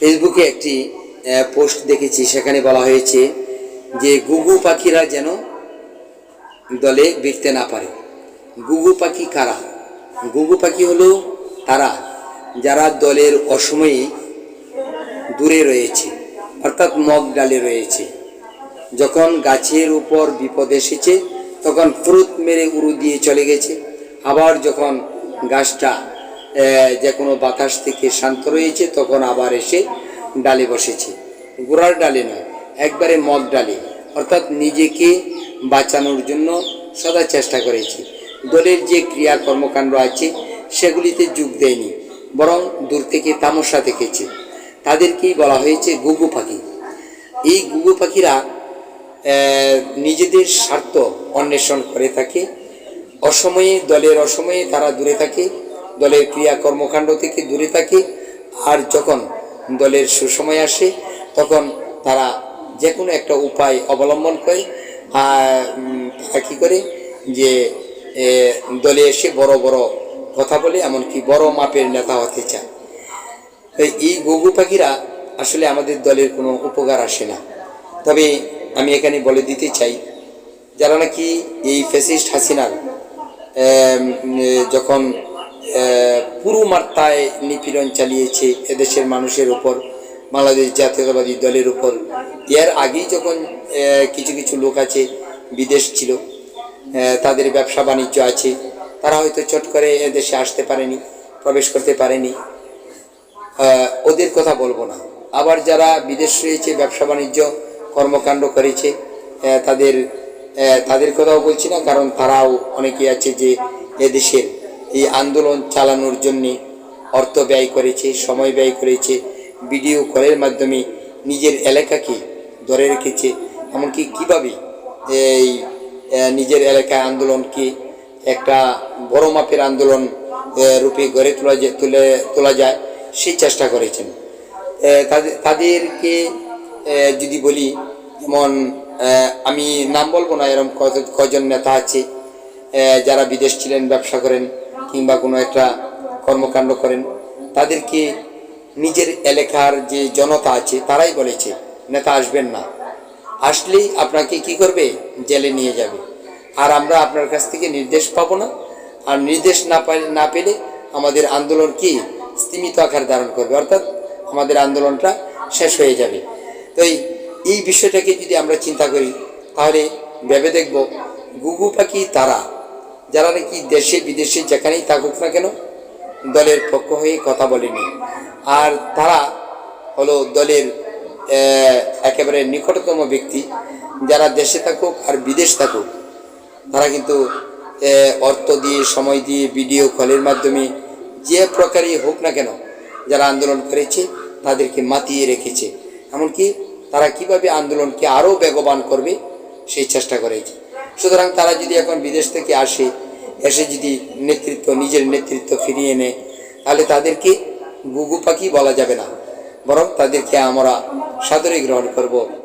ফেসবুকে একটি পোস্ট দেখেছি, সেখানে বলা হয়েছে যে গুগু পাখিরা যেন দলে ভিড়তে না পারে। গুগু পাখি কারা? গুগু পাখি হলো তারা যারা দলের অসময়ে দূরে রয়েছে, অর্থাৎ মগ ডালে রয়েছে। যখন গাছের উপর বিপদ এসেছে, তখন ফুরুত মেরে উড়ু দিয়ে চলে গেছে। আবার যখন গাছটা যে কোনো বাতাস থেকে শান্ত রয়েছে, তখন আবার এসে ডালে বসেছে। গোড়ার ডালে নয়, একবারে মগ ডালে। অর্থাৎ নিজেকে বাঁচানোর জন্য সদা চেষ্টা করেছে। দলের যে ক্রিয়া কর্মকাণ্ড আছে, সেগুলিতে যোগ দেয়নি, বরং দূর থেকে তামসা দেখেছে। তাদেরকেই বলা হয়েছে গুগু পাখি। এই গুগু পাখিরা নিজেদের স্বার্থ অন্বেষণ করে থাকে। অসময়ে, দলের অসময়ে তারা দূরে থাকে। দলের ক্রিয়া কর্মকাণ্ড থেকে দূরে থাকে আর যখন দলের সুসময় আসে, তখন তারা যে কোনো একটা উপায় অবলম্বন করে। তারা কী করে যে দলে এসে বড় বড় কথা বলে, এমনকি বড় মাপের নেতা হতে চায়। এই গগু পাখিরা আসলে আমাদের দলের কোনো উপকার আসে না। তবে আমি এখানে বলে দিতে চাই, যারা নাকি এই ফেসিস্ট হাসিনার যখন পুরো মাত্রায় নিপীড়ন চালিয়েছে এদেশের মানুষের উপর, বাংলাদেশ জাতীয়তাবাদী দলের উপর। এর আগেই যখন কিছু কিছু লোক আছে, বিদেশ ছিল তাদের ব্যবসা বাণিজ্য আছে, তারা হয়তো চট করে এদেশে আসতে পারেনি, প্রবেশ করতে পারেনি। ওদের কথা বলব না। আবার যারা বিদেশ রয়েছে, ব্যবসা বাণিজ্য কর্মকাণ্ড করেছে তাদের তাদের কথাও বলছি না, কারণ তারাও অনেকে আছে যে এদেশের এই আন্দোলন চালানোর জন্যে অর্থ ব্যয় করেছে, সময় ব্যয় করেছে, ভিডিও কলের মাধ্যমে নিজের এলাকাকে ধরে রেখেছে। এমনকি কীভাবে এই নিজের এলাকায় আন্দোলনকে একটা বড় মাপের আন্দোলন রূপে গড়ে তোলা তুলে তোলা যায় সেই চেষ্টা করেছেন। তাদের, তাদেরকে যদি বলি, যেমন আমি নাম বলব না এরকম কজন নেতা আছে যারা বিদেশ ছিলেন, ব্যবসা করেন কিংবা কোনো একটা কর্মকাণ্ড করেন, তাদেরকে নিজের এলাকার যে জনতা আছে তারাই বলেছে, নেতা আসবেন না। আসলেই আপনাকে কি করবে? জেলে নিয়ে যাবে। আর আমরা আপনার কাছ থেকে নির্দেশ পাবো না। আর নির্দেশ না পাই না পেলে আমাদের আন্দোলন কি? স্তীমিত আকার ধারণ করবে। অর্থাৎ আমাদের আন্দোলনটা শেষ হয়ে যাবে। তো এই বিষয়টাকে যদি আমরা চিন্তা করি, তাহলে ভেবে দেখব, গুগু পাখি তারা যারা নাকি দেশে, বিদেশে যেখানেই থাকুক না কেন, দলের পক্ষ হয়ে কথা বলেনি। আর তারা হলো দলের একেবারে নিকটতম ব্যক্তি। যারা দেশে থাকুক আর বিদেশ থাকুক, তারা কিন্তু অর্থ দিয়ে, সময় দিয়ে, ভিডিও কলের মাধ্যমে যে প্রকারই হোক না কেন, যারা আন্দোলন করেছে, তাদেরকে মাতিয়ে রেখেছে। এমনকি তারা কীভাবে আন্দোলনকে আরও বেগবান করবে সেই চেষ্টা করেছে। সুতরাং তারা যদি এখন বিদেশ থেকে আসে, এসে যদি নেতৃত্ব, নিজের নেতৃত্ব ফিরিয়ে নেয়, তাহলে তাদেরকে গুগু পাখি বলা যাবে না। বরং তাদেরকে আমরা সাদরে গ্রহণ করব।